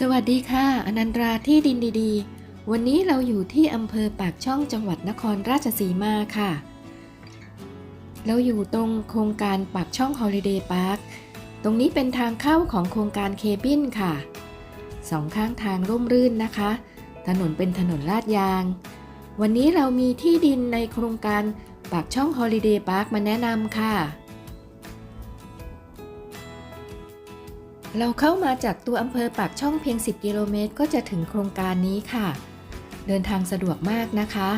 สวัสดีค่ะอนันตราที่ดินดีๆ วันนี้เราอยู่ที่อำเภอปากช่องจังหวัดนครราชสีมาค่ะ เราอยู่ตรงโครงการปากช่องฮอลิเดย์พาร์ค ตรงนี้เป็นทางเข้าของโครงการเคบินค่ะ สองข้างทางร่มรื่นนะคะ ถนนเป็นถนนลาดยาง วันนี้เรามีที่ดินในโครงการปากช่องฮอลิเดย์พาร์คมาแนะนำค่ะ เราเข้ามาจากตัวอำเภอปากช่องเพียง 10 กิโลเมตร ก็จะถึงโครงการนี้ค่ะ เดินทางสะดวกมากนะคะ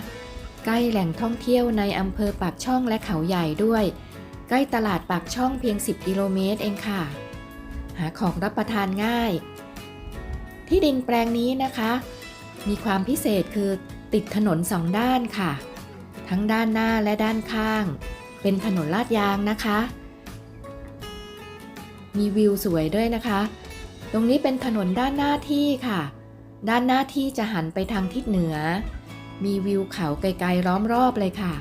ใกล้แหล่งท่องเที่ยวในอำเภอปากช่องและเขาใหญ่ด้วย ใกล้ตลาดปากช่องเพียง 10 กิโลเมตรเองค่ะ หาของรับประทานง่าย ที่ดินแปลงนี้นะคะ มีความพิเศษคือติดถนนสองด้านค่ะ ทั้งด้านหน้าและด้านข้าง เป็นถนนลาดยางนะคะ มีวิวสวยด้วยนะคะ ตรงนี้เป็นถนนด้านหน้าที่ค่ะ ด้านหน้าที่จะหันไปทางทิศเหนือ มีวิวเขาไกลๆล้อมรอบเลยค่ะ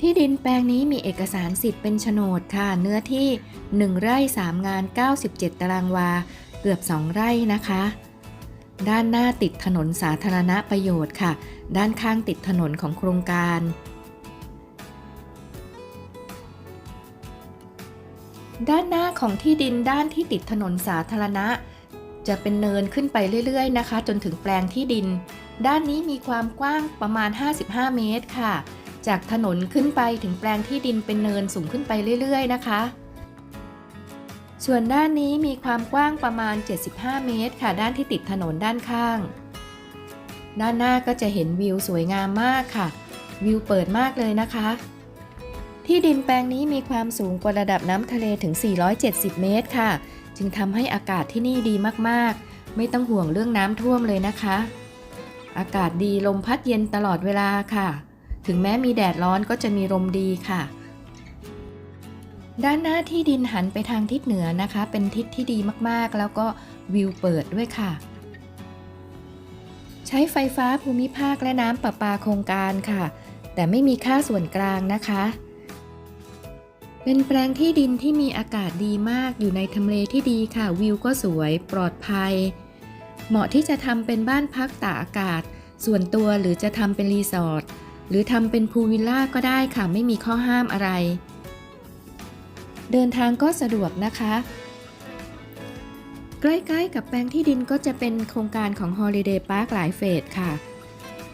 ที่ดินแปลงนี้มีเอกสารสิทธิ์เป็นโฉนดค่ะ เนื้อที่ 1 ไร่ 3 งาน 97 ตารางวา เกือบ 2 ไร่นะคะด้านหน้าติดถนนสาธารณประโยชน์ค่ะ ด้านข้างติดถนนของโครงการ ด้านหน้าของที่ดินด้านที่ติดถนนสาธารณะ จะเป็นเนินขึ้นไปเรื่อยๆ นะคะ จนถึงแปลงที่ดิน ด้านนี้มีความกว้างประมาณ 55 เมตรค่ะ จากถนนขึ้นไปถึงแปลงที่ดินเป็นเนินสูงขึ้นไปเรื่อยๆ นะคะ ส่วนด้านนี้มีความกว้างประมาณ 75 เมตร ค่ะ ด้านที่ติดถนนด้านข้าง ด้านหน้าก็จะเห็นวิวสวยงามมากค่ะ วิวเปิดมากเลยนะคะ ที่ดินแปลงนี้มีความสูงกว่าระดับน้ำทะเลถึง 470 เมตรค่ะ จึงทำให้อากาศที่นี่ดีมากๆ ไม่ต้องห่วงเรื่องน้ำท่วมเลยนะคะ อากาศดีลมพัดเย็นตลอดเวลาค่ะ ถึงแม้มีแดดร้อนก็จะมีลมดีค่ะ ด้านหน้าที่ดินหันไปทางทิศเหนือนะคะ เป็นทิศที่ดีมากๆ แล้วก็วิวเปิดด้วยค่ะ ใช้ไฟฟ้าภูมิภาคและน้ำประปาโครงการค่ะ แต่ไม่มีค่าส่วนกลางนะคะ เป็นแปลงที่ดินที่มีอากาศดีมากอยู่ในทำเลที่ดีค่ะ วิวก็สวยปลอดภัย เหมาะที่จะทำเป็นบ้านพักตากอากาศ ส่วนตัวหรือจะทำเป็นรีสอร์ทหรือทำเป็นพูลวิลล่าก็ได้ค่ะ ไม่มีข้อห้ามอะไร เดินทางก็สะดวกนะคะ ใกล้ๆกับแปลงที่ดินก็จะเป็นโครงการของ Holiday Park หลายเฟสค่ะ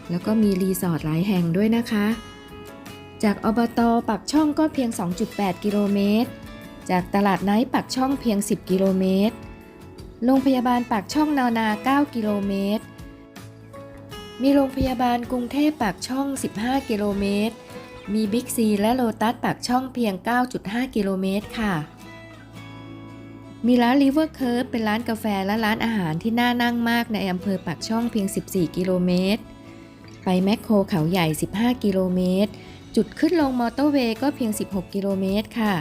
แล้วก็มีรีสอร์ทหลายแห่งด้วยนะคะ จากอบตปักช่องก็เพียง 2.8 กิโลเมตร จากตลาดไนท์ปักช่องเพียง 10 กิโลเมตร โรงพยาบาลปากช่องนานา 9 กิโลเมตร มีโรงพยาบาลกรุงเทพปากช่อง 15 กิโลเมตร มีบิ๊กซีและโลตัสปากช่องเพียง 9.5 กิโลเมตรค่ะ มีร้าน River Curve เป็นร้านกาแฟและร้านอาหารที่น่านั่งมากในอำเภอปากช่องเพียง 14 กิโลเมตร ไปแมคโครเขาใหญ่ 15 กิโลเมตร จุดขึ้นลงมอเตอร์เวย์ก็เพียง 16 กิโลเมตรค่ะ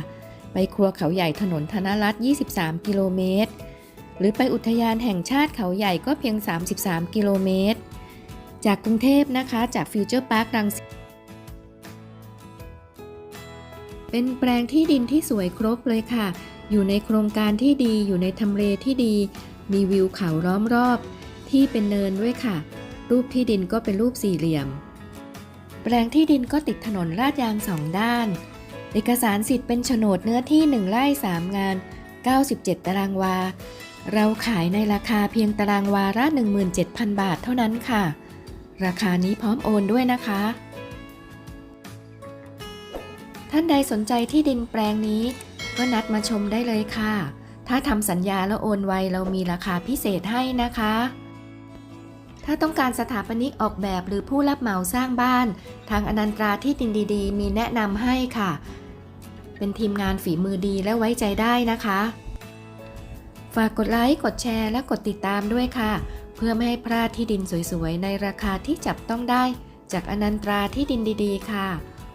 ไปครัวเขาใหญ่ถนนธนรัตน์23 กิโลเมตร หรือไปอุทยานแห่งชาติเขาใหญ่ก็เพียง 33 กิโลเมตร จากกรุงเทพนะคะ จากฟิวเจอร์พาร์ครังสิตเป็นแปลงที่ดินที่สวยครบเลยค่ะ อยู่ในโครงการที่ดี อยู่ในทำเลที่ดี มีวิวเขาล้อมรอบ ที่เป็นเนินด้วยค่ะ รูปที่ดินก็เป็นรูปสี่เหลี่ยม แปลงที่ดินก็ติดถนนลาดยางสองด้าน เอกสารสิทธิ์เป็นโฉนดเนื้อที่ 1ไร่3 งาน 97 ตารางวา เราขายในราคาเพียงตารางวาละ17,000 บาทเท่านั้นค่ะ ราคานี้พร้อมโอนด้วยนะคะ ท่านใดสนใจที่ดินแปลงนี้ ก็นัดมาชมได้เลยค่ะ ถ้าทำสัญญาแล้วโอนไวเรามีราคาพิเศษให้นะคะ ถ้าต้องการสถาปนิกออกแบบหรือผู้รับเหมาสร้างบ้าน ทางอนันตราที่ดินดีๆ มีแนะนำให้ค่ะ เป็นทีมงานฝีมือดีและไว้ใจได้นะคะ ฝากกดไลค์ กดแชร์และกดติดตามด้วยค่ะ เพื่อไม่ให้พลาดที่ดินสวยๆ ในราคาที่จับต้องได้ จากอนันตราที่ดินดีๆ ค่ะ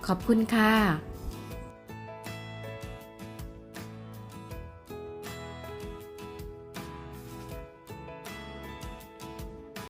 ขอบคุณค่ะ